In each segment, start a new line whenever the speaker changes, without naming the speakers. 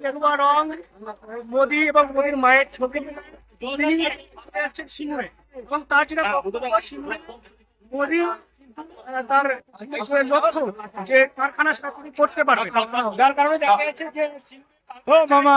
গেরুয়া রং মোদি এবং মোদির মায়ের ছবি আসছেন সিংহে এবং তার যেটা সিংহে মোদি তার যে লক্ষ্য যে কারখানা স্থাপন করতে পারবে যার কারণে দেখা যাচ্ছে যে ও মামা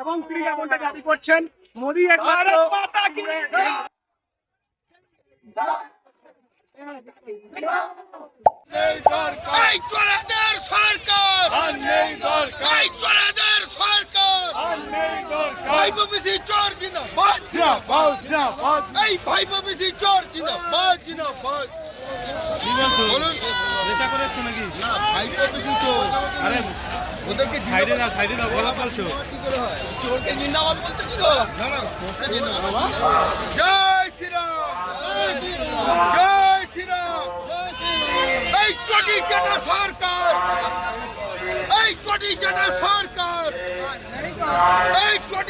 এবং তিনি এমনটা দাবি করছেন মোদী একমাত্র
সরকার এই চোরাদের সরকার ভাইপো বিসি চোর জিন্দাবাদ এই ভাইপো বিসি চোর জিন্দাবাদ জিন্দাবাদ বলুন।
নেশা করে এসছো নাকি?
না ভাইপো বিসি চোর।
আরে
ওদেরকে
সাইডে না সাইডে না বলা বলছো।
চোরকে জিন্দাবাদ বলছো কি গো না না চোরকে জিন্দাবাদ। জয় শ্রীরাম। জয় শ্রীরাম। এই চটি চাটা সরকার। এই চটি চাটা সরকার এই চটি চাটা সরকার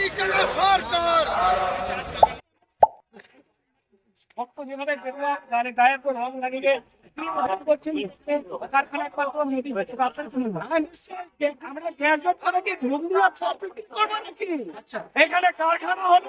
ভক্ত যেভাবে গায়ে গায়ে রং লাগিয়ে আচ্ছা। এখানে কারখানা হলো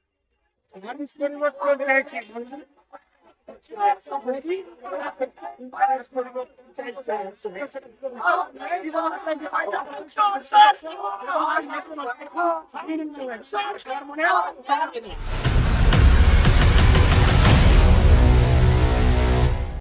এখানে থেকে মানুষ পরিবর্তন হয়েছে সরকার মনে হয়